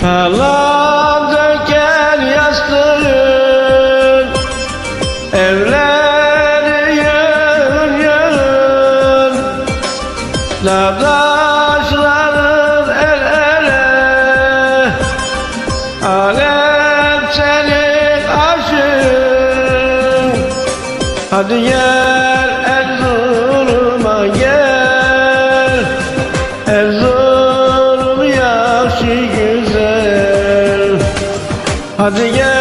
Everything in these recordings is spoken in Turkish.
Talan döken yastığın Evleri yığın yığın. Dağdaşların el ele Alem senin aşığın. Hadi gel Hadi gel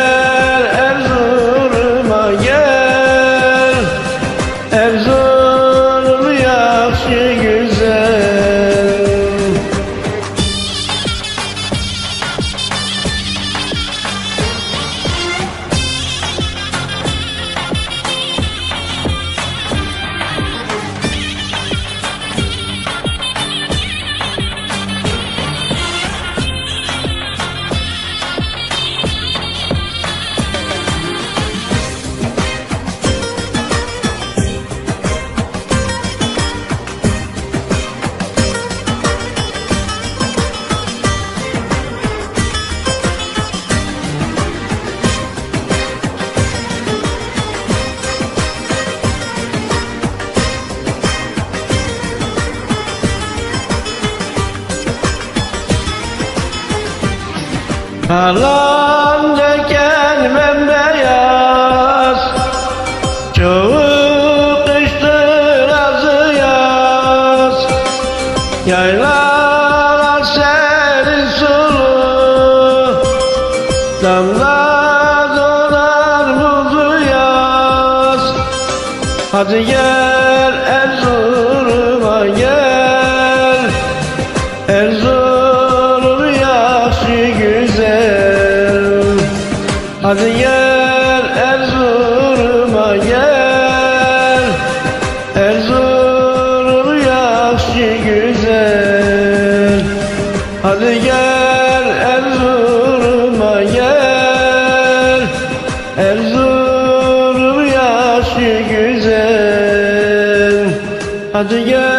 Kalan döken bembeyaz Çoğu kıştır azı yaz. Yaylalar serin sulu. Damla dolar muzu yaz. Hadi gel Hadi gel Erzurum'a gel. Erzurum yaşı güzel. Hadi gel Erzurum'a gel. Erzurum yaşı güzel. Hadi gel